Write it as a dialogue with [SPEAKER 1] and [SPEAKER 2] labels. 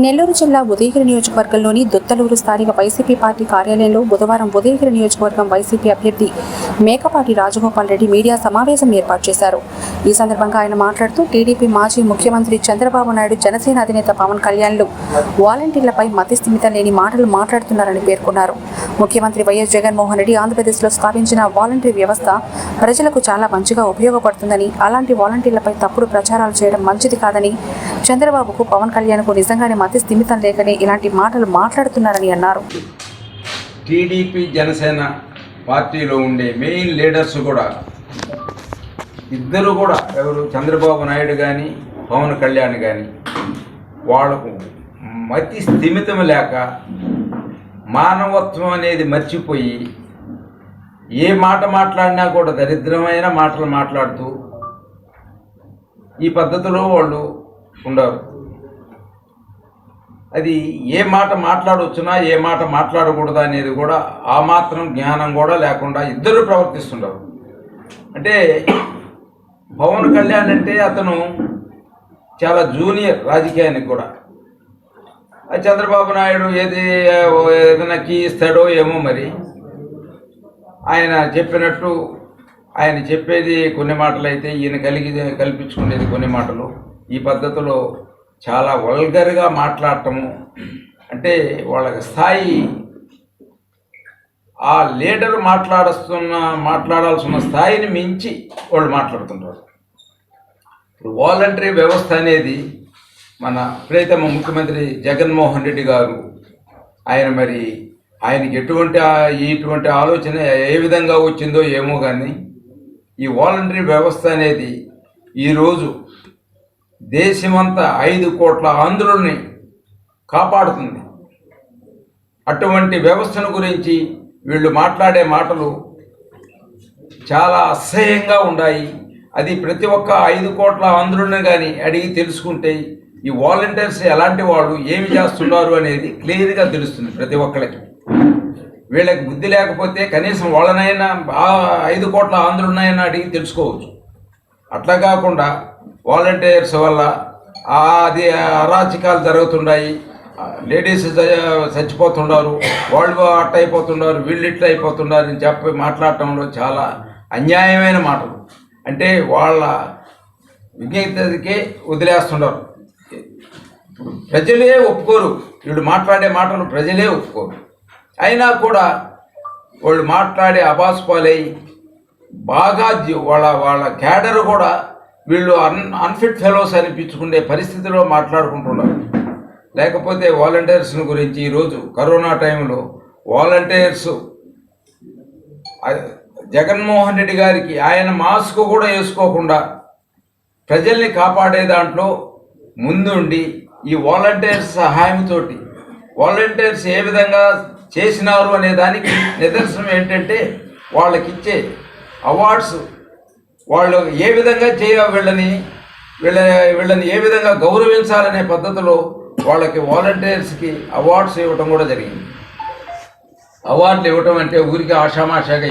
[SPEAKER 1] నెల్లూరు జిల్లా ఉదయగిరి నియోజకవర్గంలోని దుత్తలూరు స్థానిక వైసీపీ పార్టీ కార్యాలయంలో బుధవారం ఉదయగిరి నియోజకవర్గం వైసీపీ అభ్యర్థి మేకపాటి రాజగోపాల్ రెడ్డి మీడియా సమావేశం ఏర్పాటు చేశారు. ఈ సందర్భంగా ఆయన మాట్లాడుతూ టీడీపీ మాజీ ముఖ్యమంత్రి చంద్రబాబు నాయుడు జనసేన అధినేత పవన్ కళ్యాణ్లు వాలంటీర్లపై మతిస్థిమితం లేని మాటలు మాట్లాడుతున్నారని పేర్కొన్నారు. ముఖ్యమంత్రి వైఎస్ జగన్మోహన్ రెడ్డి ఆంధ్రప్రదేశ్లో స్థాపించిన వాలంటీర్ వ్యవస్థ ప్రజలకు చాలా మంచిగా ఉపయోగపడుతుందని అలాంటి వాలంటీర్లపై తప్పుడు ప్రచారాలు చేయడం మంచిది కాదని చంద్రబాబుకు పవన్ కళ్యాణ్కు నిజంగానే మతి స్థిమితం లేకనే ఇలాంటి మాటలు మాట్లాడుతున్నారని అన్నారు.
[SPEAKER 2] టీడీపీ జనసేన పార్టీలో ఉండే మెయిన్ లీడర్స్ కూడా ఇద్దరు కూడా ఎవరు? చంద్రబాబు నాయుడు కానీ పవన్ కళ్యాణ్ కానీ వాళ్ళకు మతి స్థిమితం లేక మానవత్వం అనేది మర్చిపోయి ఏ మాట మాట్లాడినా కూడా దరిద్రమైన మాటలు మాట్లాడుతూ ఈ పద్ధతిలో వాళ్ళు ఉండరు. అది ఏ మాట మాట్లాడవచ్చునా ఏ మాట మాట్లాడకూడదా అనేది కూడా ఆ మాత్రం జ్ఞానం కూడా లేకుండా ఇద్దరు ప్రవర్తిస్తున్నారు అంటే పవన్ కళ్యాణ్ అంటే అతను చాలా జూనియర్ రాజకీయానికి కూడా. చంద్రబాబు నాయుడు ఏది ఏదైనా కీ ఇస్తాడో ఏమో మరి. ఆయన చెప్పినట్టు ఆయన చెప్పేది కొన్ని మాటలు అయితే ఈయన కలిగి కల్పించుకునేది కొన్ని మాటలు. ఈ పద్ధతిలో చాలా వల్గర్గా మాట్లాడటము. అంటే వాళ్ళకి స్థాయి ఆ లీడర్ మాట్లాడుస్తున్న మాట్లాడాల్సిన స్థాయిని మించి వాళ్ళు మాట్లాడుతుంటారు. ఇప్పుడు వాలంటరీ వ్యవస్థ అనేది మన ప్రియతమ ముఖ్యమంత్రి జగన్మోహన్ రెడ్డి గారు ఆయన మరి ఆయనకి ఎటువంటి ఇటువంటి ఆలోచన ఏ విధంగా వచ్చిందో ఏమో కానీ ఈ వాలంటరీ వ్యవస్థ అనేది ఈరోజు దేశమంతా ఐదు కోట్ల ఆంధ్రుల్ని కాపాడుతుంది. అటువంటి వ్యవస్థను గురించి వీళ్ళు మాట్లాడే మాటలు చాలా అసహ్యంగా ఉన్నాయి అది ప్రతి ఒక్క ఐదు కోట్ల ఆంధ్రులను కానీ అడిగి తెలుసుకుంటే ఈ వాలంటీర్స్ ఎలాంటి వాళ్ళు ఏమి చేస్తున్నారు అనేది క్లియర్గా తెలుస్తుంది ప్రతి ఒక్కరికి వీళ్ళకి బుద్ధి లేకపోతే కనీసం వాళ్ళనైనా ఐదు కోట్ల ఆంధ్రులనైనా అడిగి తెలుసుకోవచ్చు. అట్లా కాకుండా వాలంటీర్స్ వల్ల అది అరాచకాలు జరుగుతున్నాయి లేడీస్ చచ్చిపోతున్నారు వాళ్ళు అట్ట అయిపోతున్నారు వీళ్ళు ఇట్లా అయిపోతున్నారు అని చెప్పి మాట్లాడటంలో చాలా అన్యాయమైన మాటలు. అంటే వాళ్ళ విజ్ఞతకే వదిలేస్తున్నారు ప్రజలే ఒప్పుకోరు. వీళ్ళు మాట్లాడే మాటలు ప్రజలే ఒప్పుకోరు. అయినా కూడా వాళ్ళు మాట్లాడే అబాస్పాలై బాగా వాళ్ళ వాళ్ళ క్యాడర్ కూడా వీళ్ళు అన్ అన్ఫిట్ ఫెలోస్ అనిపించుకునే పరిస్థితిలో మాట్లాడుకుంటున్నారు. లేకపోతే వాలంటీర్స్ని గురించి ఈరోజు కరోనా టైంలో వాలంటీర్స్ జగన్మోహన్ రెడ్డి గారికి ఆయన మాస్క్ కూడా వేసుకోకుండా ప్రజల్ని కాపాడే దాంట్లో ముందుండి ఈ వాలంటీర్స్ సహాయంతోటి వాలంటీర్స్ ఏ విధంగా చేసినారు అనే దానికి నిదర్శనం ఏంటంటే వాళ్ళకి ఇచ్చే అవార్డ్స్ వాళ్ళు ఏ విధంగా చేయ వీళ్ళని వీళ్ళ వీళ్ళని ఏ విధంగా గౌరవించాలనే పద్ధతిలో వాళ్ళకి వాలంటీర్స్కి అవార్డ్స్ ఇవ్వటం కూడా జరిగింది. అవార్డులు ఇవ్వటం అంటే ఊరికి ఆషామాషాగా